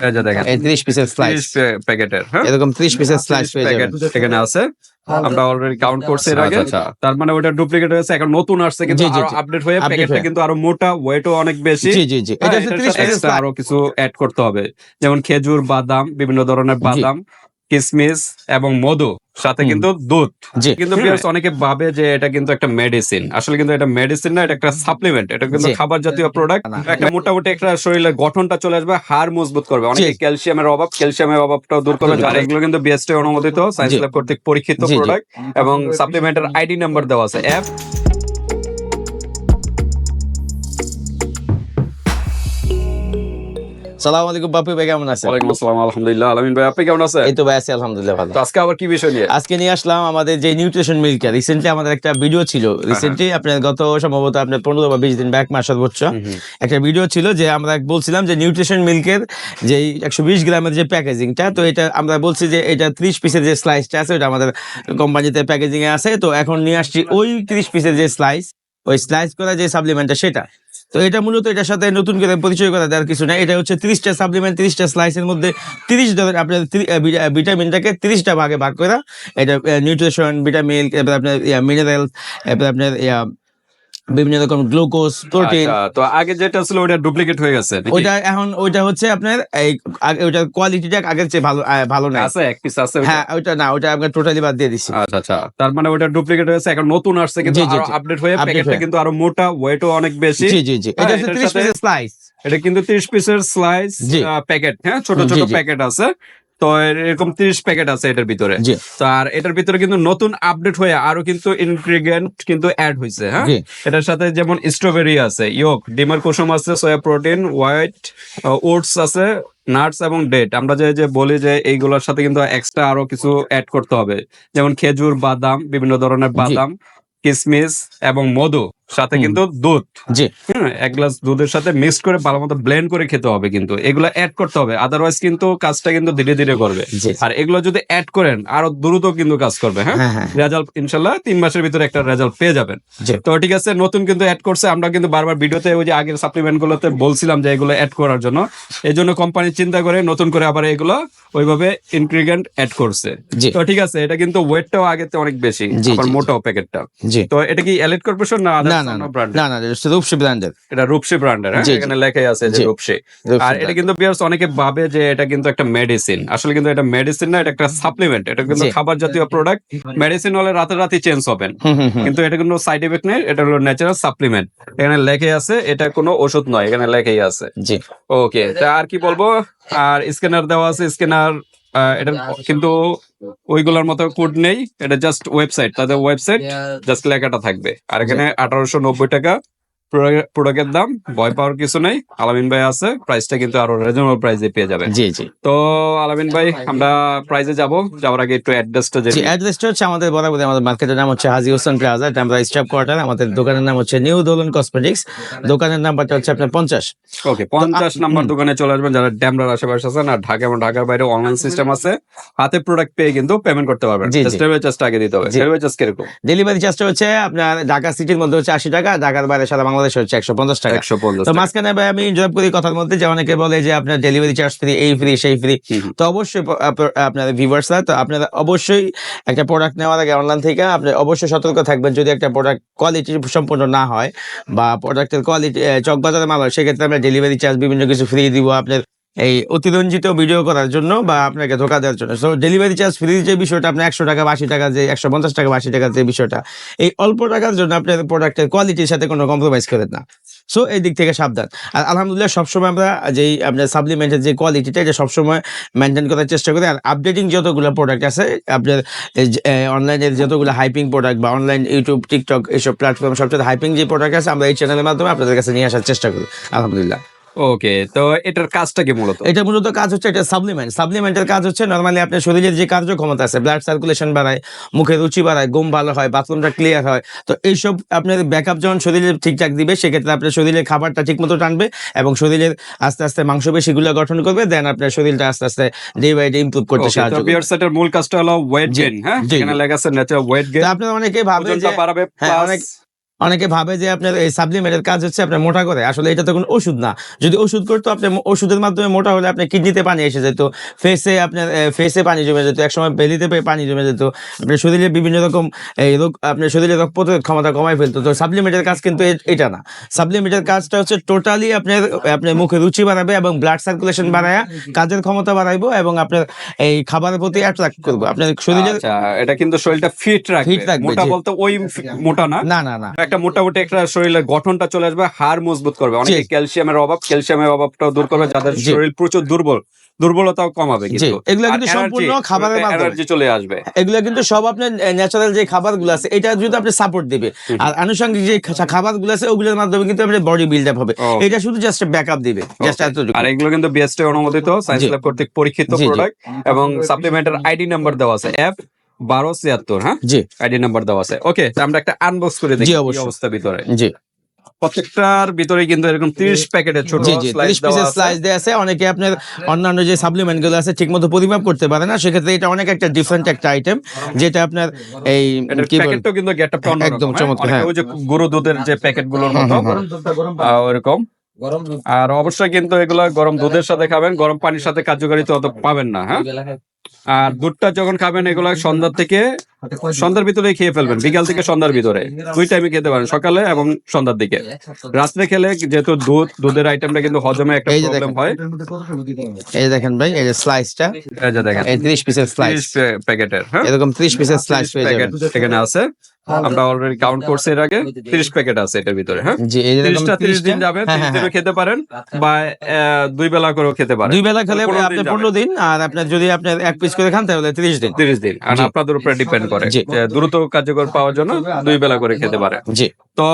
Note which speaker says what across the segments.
Speaker 1: এই যে দেখেন
Speaker 2: এই 30 পিসের স্লাইস
Speaker 1: 30 প্যাকেটের হ্যাঁ?
Speaker 2: এরকম 30 পিসের স্লাইস পেয়ে
Speaker 1: প্যাকেট
Speaker 2: যাবেন।
Speaker 1: এখানে আছে। আমরা অলরেডি কাউন্ট করছি এর আগে।
Speaker 2: আচ্ছা, আচ্ছা।
Speaker 1: তার মানে ওটা ডুপ্লিকেট হয়েছে এখন নতুন আসছে কিন্তু
Speaker 2: আরও
Speaker 1: আপডেট হয়ে প্যাকেটটা কিন্তু আরও মোটা ওয়েটও অনেক বেশি।
Speaker 2: জি জি জি। এটা
Speaker 1: হ্যাঁ,
Speaker 2: হচ্ছে
Speaker 1: এটার
Speaker 2: 30 পিসের
Speaker 1: আরও কিছু অ্যাড করতে হবে। যেমন খেজুর বাদাম বিভিন্ন ধরনের বাদাম কিসমিস এবং মধু। সাথে কিন্তু দুধ। কিন্তু অনেকে ভাবে যে এটা কিন্তু একটা মেডিসিন আসলে কিন্তু এটা মেডিসিন না এটা একটা সাপ্লিমেন্ট এটা কিন্তু খাবার জাতীয় প্রোডাক্ট একটা মোটামুটি একটা শরীরের গঠনটা চলে আসবে হাড় মজবুত করবে। অনেকে ক্যালসিয়ামের অভাব ক্যালসিয়ামের অভাবটাও দূর করবে। যারা এগুলো কিন্তু বিএসটি অনুমোদিত সায়েন্স ল্যাব কর্তৃক পরীক্ষিত। প্রোডাক্ট এবং সাপ্লিমেন্টের আইডি নাম্বার দেওয়া আছে। অ্যাপ
Speaker 2: সালাম আলাইকুম বাপু ভাই কেমন আছেন?
Speaker 1: ওয়ালাইকুম আসসালাম আলহামদুলিল্লাহ। আলামিন ভাই আপনি কেমন আছেন?
Speaker 2: এই তো ভাই আছি আলহামদুলিল্লাহ ভালো।
Speaker 1: আজকে আবার কি বিষয় নিয়ে?
Speaker 2: আজকে নিয়ে আসলাম আমাদের যে নিউট্রিশন মিল্ক রিসেন্টলি আমাদের একটা ভিডিও ছিল।
Speaker 1: হ্যাঁ,
Speaker 2: রিসেন্টলি আপনার গত সম্ভবত আপনার পনেরো বা বিশ দিন ব্যাক মাস সর্বোচ্চ একটা ভিডিও ছিল যে আমরা বলছিলাম যে নিউট্রিশন মিল্কের যে একশো বিশ গ্রামের যে প্যাকেজিংটা তো এটা আমরা বলছি যে এটা ত্রিশ পিসের যে স্লাইসটা আছে ওটা আমাদের কোম্পানিতে প্যাকেজিং এ আছে। তো এখন নিয়ে আসছি ওই ত্রিশ পিসের যে স্লাইস ওই স্লাইস করা যে সাপ্লিমেন্টটা সেটা। তো এটা মূলত এটার সাথে নতুন করে পরিচয় করা দেওয়ার কিছু না এটা হচ্ছে তিরিশটা সাপ্লিমেন্ট তিরিশটা স্লাইসের মধ্যে তিরিশ ধরনের আপনার ভিটামিনটাকে তিরিশটা ভাগে ভাগ করা, এটা নিউট্রিশন ভিটামিন আপনার মিনারেলস আপনার বিভিন্ন রকম গ্লুকোজ প্রোটিন
Speaker 1: আচ্ছা, তো আগে যেটা ছিল ওটা ডুপ্লিকেট হয়ে গেছে?
Speaker 2: ওইটা এখন ওইটা হচ্ছে আপনার এই আগে- ওইটার কোয়ালিটিটা আগের চেয়ে ভালো ভালো না
Speaker 1: আছে এক পিস আছে
Speaker 2: হ্যাঁ ওইটা না ওইটা আমরা টোটালি বাদ দিয়ে দিচ্ছি।
Speaker 1: আচ্ছা আচ্ছা তার মানে ওটা ডুপ্লিকেট হয়েছে এখন নতুন আসছে কিন্তু
Speaker 2: আরও
Speaker 1: আপডেট হয়ে প্যাকেটটা কিন্তু আরও মোটা ওয়েটও অনেক বেশি।
Speaker 2: জি জি জি। এটা
Speaker 1: হ্যাঁ,
Speaker 2: হচ্ছে
Speaker 1: এটার
Speaker 2: ত্রিশ
Speaker 1: সাথে-
Speaker 2: পিসের স্লাইস
Speaker 1: এটা কিন্তু 30 পিসের স্লাইস প্যাকেট হ্যাঁ ছোট ছোট প্যাকেট আছে। তো এরকম 30 প্যাকেট আছে এটার ভিতরে। তো আর এটার ভিতরে কিন্তু নতুন আপডেট হয়ে আরও কিন্তু ইনগ্রেডিয়েন্ট কিন্তু অ্যাড হয়েছে হ্যাঁ? এটার সাথে যেমন স্ট্রবেরি আছে ইয়োক ডিমের কুসুম আছে সয়া প্রোটিন হোয়াইট ওটস আছে নাটস এবং ডেট আমরা যে যে বলি যে এইগুলোর সাথে কিন্তু এক্সট্রা আরও কিছু অ্যাড করতে হবে। যেমন খেজুর বাদাম বিভিন্ন ধরনের বাদাম কিসমিস এবং মধু। সাথে কিন্তু দুধ।
Speaker 2: জি।
Speaker 1: হ্যাঁ এক গ্লাস দুধের সাথে মিক্স করে ভালো মতো ব্লেন্ড করে খেতে হবে কিন্তু। এগুলো অ্যাড করতে হবে আদারওয়াইজ কিন্তু কাজটা কিন্তু ধীরে ধীরে করবে। আর এগুলো যদি অ্যাড করেন আরও দ্রুত কিন্তু কাজ করবে হ্যাঁ?
Speaker 2: হ্যাঁ হ্যাঁ।
Speaker 1: রেজাল্ট ইনশাল্লাহ তিন মাসের ভিতরে একটা রেজাল্ট পেয়ে যাবেন। তো ঠিক আছে নতুন কিন্তু অ্যাড করছে আমরা কিন্তু বারবার ভিডিওতে ওই যে আগের সাপ্লিমেন্ট গুলোতে বলছিলাম যে এগুলো অ্যাড করার জন্য। এই জন্য কোম্পানি চিন্তা করে নতুন করে আবার এগুলো ওইভাবে ইনগ্রিডিয়েন্ট অ্যাড করছে। তো ঠিক আছে এটা কিন্তু ওয়েটটাও থেকে অনেক বেশি
Speaker 2: জি,
Speaker 1: প্যাকেটটা
Speaker 2: জি
Speaker 1: তো এটা কি এলিট কর্পোরেশন না
Speaker 2: না না না। না না এটা হচ্ছে রূপসী ব্র্যান্ডের
Speaker 1: এটা রূপসী ব্র্যান্ডের। এখানে লেখাই আছে যে
Speaker 2: জি।
Speaker 1: রূপসী আর এটা কিন্তু বিয়ার্স অনেকে ভাবে যে এটা কিন্তু একটা মেডিসিন আসলে কিন্তু এটা মেডিসিন না এটা একটা সাপ্লিমেন্ট এটা কিন্তু খাবার জাতীয় প্রোডাক্ট মেডিসিন হলে চেঞ্জ হবেন কিন্তু এটা কোনো সাইড এফেক্ট নেই এটা হলো ন্যাচারাল সাপ্লিমেন্ট এখানে লেখে আছে এটা কোনো ওষুধ নয় এখানে লেখেই আছে।
Speaker 2: জি।
Speaker 1: ওকে তা আর কি বলব? আর স্ক্যানার দেওয়া আছে স্ক্যানার এটা কিন্তু ওইগুলোর মতো কোড নেই এটা জাস্ট ওয়েবসাইট তাদের ওয়েবসাইট জাস্ট লেখাটা থাকবে। আর এখানে আঠারোশো নব্বই টাকা প্রোডাক্টের দাম ভয় পাওয়ার কিছু নেই। আলামিন ভাই আছে প্রাইসটা কিন্তু আরও রিজনেবল প্রাইসে পেয়ে যাবেন।
Speaker 2: জি জি।
Speaker 1: তো আলামিন ভাই আমরা প্রাইসে যাব। যাওয়ার আগে একটু অ্যাড্রেসটা
Speaker 2: জি
Speaker 1: জেনে
Speaker 2: অ্যাড্রেসটা হচ্ছে আমাদের বরাবর আমাদের মার্কেটের নাম হচ্ছে হাজি হোসেন প্লাজা এটা আমরা স্টাফ কোয়ার্টার আমাদের দোকানের নাম হচ্ছে নিউ দোলন কসমেটিক্স দোকানের নাম্বারটা হচ্ছে আপনার পঞ্চাশ।
Speaker 1: ওকে পঞ্চাশ নাম্বার দোকানে চলে আসবেন যারা ড্যামরার আশেপাশে আছেন আর ঢাকা এবং ঢাকার বাইরে অনলাইন সিস্টেম আছে হাতে প্রোডাক্ট পেয়ে কিন্তু পেমেন্ট করতে পারবেন। ডেলিভারি চার্জটা আগে দিতে হবে। ডেলিভারি চার্জ কীরকম?
Speaker 2: ডেলিভারি চার্জটা হচ্ছে আপনার ঢাকা সিটির মধ্যে হচ্ছে আশি টাকা ঢাকার বাইরে সারা বাংলাদেশ হচ্ছে একশো পঞ্চাশ টাকা।
Speaker 1: একশো পঞ্চাশ
Speaker 2: তো মাঝখানে ভাই আমি জব করি কথার মধ্যে যে অনেকে বলে যে আপনার ডেলিভারি চার্জ ফ্রি এই ফ্রি সেই ফ্রি। তো অবশ্যই আপনাদের তো আপনারা অবশ্যই একটা প্রোডাক্ট নেওয়ার আগে অনলাইন থেকে আপনি অবশ্যই সতর্ক থাকবেন যদি একটা প্রোডাক্ট কোয়ালিটি সম্পূর্ণ না হয় বা প্রোডাক্টের কোয়ালিটি চকবাজারে মাল হয় সেক্ষেত্রে আমরা ডেলিভারি চার্জ বিভিন্ন কিছু ফ্রি দিব আপনার এই অতিরঞ্জিত ভিডিও করার জন্য বা আপনাকে ধোকা দেওয়ার জন্য। সো ডেলিভারি চার্জ ফ্রি যে বিষয়টা আপনি একশো টাকা বা টাকা যে, একশো পঞ্চাশ টাকা বা টাকা যে বিষয়টা, এই অল্প টাকার জন্য আপনার প্রোডাক্টের কোয়ালিটির সাথে কোনো কম্প্রোমাইজ করেন না। সো এই দিক থেকে সাবধান। আর আলহামদুলিল্লাহ, সবসময় আমরা যেই আপনার সাপ্লিমেন্টের যে কোয়ালিটিটা এটা সবসময় মেনটেন করার চেষ্টা করি। আর আপডেটিং যতগুলো প্রোডাক্ট আছে, আপনার অনলাইনের যতগুলো হাইপিং প্রোডাক্ট বা অনলাইন ইউটিউব টিকটক এইসব প্ল্যাটফর্ম সবচেয়ে হাইপিং যে প্রোডাক্ট আছে, আমরা এই চ্যানেলের মাধ্যমে আপনাদের কাছে নিয়ে আসার চেষ্টা করি। আলহামদুলিল্লাহ।
Speaker 1: ওকে তো এটার কাজটা কি মূলত?
Speaker 2: এটা মূলত কাজ হচ্ছে এটা সাপ্লিমেন্ট সাপ্লিমেন্টের কাজ হচ্ছে নর্মালি আপনার শরীরের যে কার্যক্ষমতা আছে ব্লাড সার্কুলেশন বাড়ায় মুখের রুচি বাড়ায় ঘুম ভালো হয় বাথরুমটা ক্লিয়ার হয় তো এইসব আপনার ব্যাকআপ যখন শরীরে ঠিকঠাক দিবে সেক্ষেত্রে আপনার শরীরের খাবারটা ঠিক মতো টানবে এবং শরীরের আস্তে আস্তে মাংসপেশিগুলো গঠন করবে দেন আপনার শরীরটা আস্তে আস্তে ডে বাই ডে ইমপ্রুভ করতে সাহায্য করবে
Speaker 1: বিয়ার সেটের মূল কাজটা হলো ওয়েট গেইন হ্যাঁ? এখানে। লেখা আছে ন্যাচারাল ওয়েট গেইন
Speaker 2: আপনারা অনেকেই ভাবে যে
Speaker 1: বাড়াবে
Speaker 2: হ্যাঁ, অনেক- অনেকে ভাবে যে আপনার এই সাপ্লিমেন্টের কাজ হচ্ছে আপনার মোটা করে। আসলে এটা তো কোনো ওষুধ না। যদি ওষুধ করতো আপনি ওষুধের মাধ্যমে মোটা হলে আপনার কিডনিতে পানি এসে যেত। ফেসে আপনার ফেসে পানি জমে যেত একসময় বেলিতে পানি জমে যেত। আপনার শরীরে বিভিন্ন রকম এই রোগ আপনার শরীরে রোগ প্রতিরোধ ক্ষমতা কমাই ফেলতো। তো সাপ্লিমেন্টের কাজ কিন্তু এটা না। সাপ্লিমেন্টের কাজটা হচ্ছে টোটালি আপনার আপনার মুখে রুচি বাড়াবে এবং ব্লাড সার্কুলেশন বাড়ায় কাজের ক্ষমতা বাড়াইবো এবং আপনার এই খাবারের প্রতি অ্যাট্রাক্ট করব। আপনার শরীরে
Speaker 1: আচ্ছা এটা কিন্তু শরীরটা ফিট রাখবে। মোটা। বলতে ওই মোটা না?
Speaker 2: না না না।
Speaker 1: একটা মোটামুটি একটা শরীরের গঠনটা চলে আসবে হাড় মজবুত করবে। অনেকে ক্যালসিয়ামের অভাব ক্যালসিয়ামের অভাবটাও দূর করবে যাদের শরীর প্রচুর দুর্বল দুর্বলতাও কমাবে কিন্তু।
Speaker 2: এগুলো কিন্তু সম্পূর্ণ খাবারের মাধ্যমে।
Speaker 1: চলে আসবে।
Speaker 2: এগুলো কিন্তু সব আপনার ন্যাচারাল যে খাবারগুলো আছে এটা যদি আপনি সাপোর্ট দিবে। আর আনুষঙ্গিক যে খাবারগুলো আছে ওগুলোর মাধ্যমে কিন্তু আপনার বডি বিল্ড আপ হবে এটা শুধু জাস্ট ব্যাকআপ দিবে জাস্ট এতটুকু।
Speaker 1: আর এগুলো কিন্তু বিএসটি অনুমোদিত সায়েন্স। ল্যাব কর্তৃক পরীক্ষিত। প্রোডাক্ট এবং সাপ্লিমেন্টের আইডি নাম্বার দেওয়া আছে এফ বারো ছিয়াত্তর হ্যাঁ?
Speaker 2: জি।
Speaker 1: আইডি নাম্বার দেওয়া আছে। ওকে আমরা একটা আনবক্স করে দেখি। অবস্থা ভিতরে।
Speaker 2: জি।
Speaker 1: প্রত্যেকটার ভিতরে কিন্তু এরকম 30 প্যাকেটের ছোট স্লাইস দেওয়া আছে।
Speaker 2: স্লাইস দেওয়া আছে। অনেকে আপনার অন্যান্য যে সাপ্লিমেন্টগুলো আছে ঠিক মতো পরিমাপ করতে পারে না। সেক্ষেত্রে এটা অনেক একটা ডিফারেন্ট একটা আইটেম যেটা আপনার এই
Speaker 1: প্যাকেটটাও কিন্তু
Speaker 2: একদম
Speaker 1: হ্যাঁ?
Speaker 2: চমৎকার, হ্যাঁ।
Speaker 1: ওই যে গরু দুধের যে প্যাকেটগুলোর মতো আহ, ওরকম আর অবশ্যই কিন্তু এগুলো গরম দুধের সাথে খাবেন। গরম পানির সাথে কার্যকারিতা অত পাবেন না হ্যাঁ? আর দুধটা যখন খাবেন এগুলো সন্ধ্যার থেকে সন্ধ্যার ভিতরে খেয়ে ফেলবেন বিকাল থেকে সন্ধ্যার ভিতরে। দুই টাইমে খেতে পারেন সকালে এবং সন্ধ্যার দিকে। রাত্রে খেলে যেহেতু দুধ দুধের আইটেমটা কিন্তু হজমে একটা প্রবলেম হয়।
Speaker 2: এই দেখেন ভাই এই যে স্লাইসটা
Speaker 1: এই যে দেখেন
Speaker 2: এই ত্রিশ পিসের স্লাইস
Speaker 1: প্যাকেটের হ্যাঁ?
Speaker 2: এরকম ত্রিশ পিসের স্লাইস পেয়ে
Speaker 1: প্যাকেট এখানে আছে। আমরা অলরেডি কাউন্ট করছি এর আগে তিরিশ প্যাকেট আছে এটার ভিতরে হ্যাঁ? তিরিশটা তিরিশ দিন যাবে
Speaker 2: হ্যাঁ,
Speaker 1: তিরিশ
Speaker 2: হ্যাঁ,
Speaker 1: খেতে পারেন বা আহ, দুই বেলা করেও খেতে পারেন।
Speaker 2: দুই বেলা খেলে
Speaker 1: পনেরো
Speaker 2: আপনি। পনেরো দিন আর আপনার যদি আপনার এক পিস করে খান তাহলে তিরিশ দিন।
Speaker 1: তিরিশ দিন আর আপনাদের উপরে ডিপেন্ড করে যে দ্রুত কার্যকর পাওয়ার জন্য দুই বেলা করে খেতে পারে
Speaker 2: জি।
Speaker 1: তো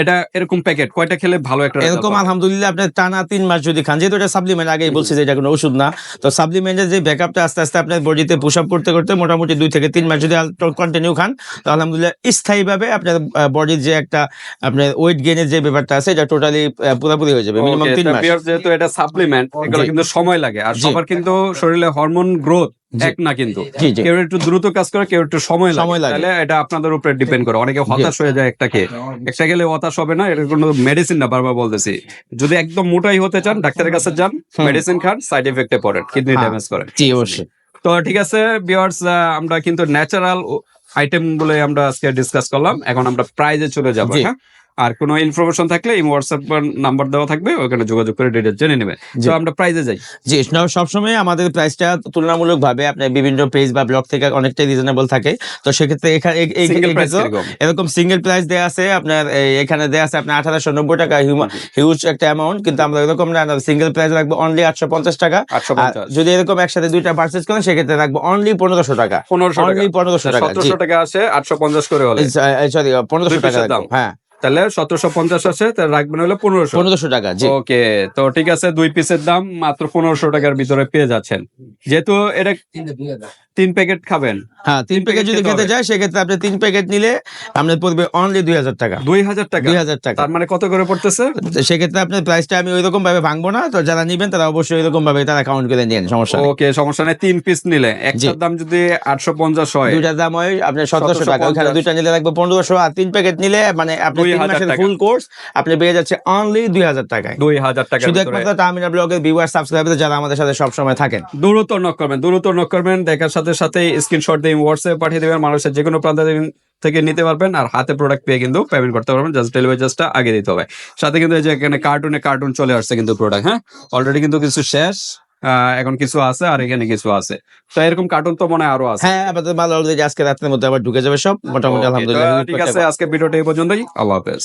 Speaker 1: এটা এরকম প্যাকেট কয়টা খেলে ভালো একটা
Speaker 2: এরকম আলহামদুলিল্লাহ আপনার টানা তিন মাস যদি খান যেহেতু এটা সাপ্লিমেন্ট আগেই বলছি যে এটা কোনো ওষুধ না তো সাপ্লিমেন্টের যে ব্যাকআপটা আস্তে আস্তে আপনার বডিতে পুশ আপ করতে করতে মোটামুটি দুই থেকে তিন মাস যদি কন্টিনিউ খান তো আলহামদুলিল্লাহ স্থায়ীভাবে আপনার বডির যে একটা আপনার ওয়েট গেইনের যে ব্যাপারটা আছে এটা টোটালি পুরোপুরি হয়ে যাবে মিনিমাম তিন মাস।
Speaker 1: যেহেতু এটা সাপ্লিমেন্ট এগুলো কিন্তু সময় লাগে। আর সবার কিন্তু শরীরে হরমোন গ্রোথ। এক না কিন্তু। কেউ একটু দ্রুত কাজ করে কেউ একটু সময় লাগে। তাহলে এটা আপনাদের উপরে ডিপেন্ড করে। অনেকে হতাশ হয়ে যায় একটা খেয়ে একটা গেলে হতাশ হবে না এটা কোনো মেডিসিন না বারবার বলতেছি। যদি একদম মোটাই হতে চান ডাক্তারের কাছে যান মেডিসিন খান সাইড এফেক্টে পড়েন কিডনি
Speaker 2: হ্যাঁ।
Speaker 1: ড্যামেজ করে
Speaker 2: জি অবশ্যই।
Speaker 1: তো ঠিক আছে বিয়ার্স আমরা কিন্তু ন্যাচারাল আইটেম বলে আমরা আজকে ডিসকাস করলাম। এখন আমরা প্রাইজে চলে যাব। হ্যাঁ? আর কোনো ইনফরমেশন থাকলে এই হোয়াটসঅ্যাপ নাম্বার দেওয়া থাকবে ওখানে যোগাযোগ করে ডিটেলস জেনে নেবেন।
Speaker 2: জি।
Speaker 1: তো আমরা প্রাইজে যাই।
Speaker 2: জি সবসময় আমাদের প্রাইসটা তুলনামূলক ভাবে আপনার বিভিন্ন পেজ বা ব্লগ থেকে অনেকটাই রিজনেবল থাকে। তো সেক্ষেত্রে এখানে এই- এই-
Speaker 1: সিঙ্গেল প্রাইস
Speaker 2: এরকম। সিঙ্গেল প্রাইস দেওয়া আছে আপনার এখানে দেওয়া আছে আপনার আঠারোশো নব্বই টাকা হিউজ একটা অ্যামাউন্ট কিন্তু আমরা এরকম না সিঙ্গেল প্রাইস রাখব অনলি আটশো পঞ্চাশ টাকা। যদি এরকম একসাথে দুইটা পার্চেস করেন সেক্ষেত্রে রাখব অনলি পনেরোশো টাকা।
Speaker 1: পনেরোশো টাকা।
Speaker 2: অনলি পনেরোশো টাকা জি।
Speaker 1: সতেরোশো টাকা আসে আটশো পঞ্চাশ করে
Speaker 2: সরি পনেরোশো টাকা। হ্যাঁ।
Speaker 1: তাহলে সতেরোশো পঞ্চাশ আছে তাহলে রাখবেন হলে পনেরোশো।
Speaker 2: পনেরোশো টাকা
Speaker 1: ওকে তো ঠিক আছে দুই পিসের দাম মাত্র পনেরোশো টাকার ভিতরে পেয়ে যাচ্ছেন। যেহেতু এটা তিন প্যাকেট খাবেন?
Speaker 2: হ্যাঁ তিন প্যাকেট যদি
Speaker 1: খেতে
Speaker 2: চায় সেক্ষেত্রে আপনি তিন প্যাকেট নিলে আপনার পড়বে অনলি দুই হাজার টাকা।
Speaker 1: দুই হাজার টাকা?
Speaker 2: দুই হাজার টাকা।
Speaker 1: তার মানে কত করে পড়তেছে?
Speaker 2: সেক্ষেত্রে আপনার প্রাইসটা আমি ওইরকম ভাবে ভাঙবো না। তো যারা নিবেন তারা অবশ্যই ওইরকম ভাবে তারা কাউন্ট করে নিন সমস্যা
Speaker 1: ওকে সমস্যা নেই। তিন পিস নিলে। একটার দাম যদি আটশো পঞ্চাশ হয়
Speaker 2: দুইটার দাম হয় আপনার সতেরোশো টাকা। ওখানে দুইটা নিলে লাগবে পনেরোশো আর তিন প্যাকেট নিলে মানে আপনি তিন মাসের ফুল কোর্স আপনি পেয়ে যাচ্ছে অনলি দুই হাজার টাকায়।
Speaker 1: দুই হাজার টাকার
Speaker 2: শুধু একমাত্র টার্মিনাল ব্লগের ভিউয়ার সাবস্ক্রাইবার যারা আমাদের সাথে সবসময় থাকেন।
Speaker 1: দ্রুত নক করবেন দ্রুত নক করবেন। দেখার সাথে সাথে স্ক্রিনশট দিয়ে হোয়াটসঅ্যাপে পাঠিয়ে দেবেন। মানুষের যে কোনো প্রান্ত থেকে নিতে পারবেন। আর হাতে প্রোডাক্ট পেয়ে কিন্তু পেমেন্ট করতে পারবেন। জাস্ট ডেলিভারি চার্জটা আগে দিতে হবে। সাথে কিন্তু এই যে এখানে কার্টুনে কার্টুন চলে আসছে কিন্তু প্রোডাক্ট হ্যাঁ? অলরেডি কিন্তু কিছু শেষ আহ, এখন কিছু আছে আর এখানে কিছু আছে। তো এরকম কার্টুন তো মনে হয় আরও আছে।
Speaker 2: হ্যাঁ ভালো অলরেডি আজকে রাতের মধ্যে আবার ঢুকে যাবে সব। মোটামুটি আলহামদুলিল্লাহ
Speaker 1: ঠিক আছে আজকে ভিডিওটা এই পর্যন্তই। আল্লাহ হাফেজ।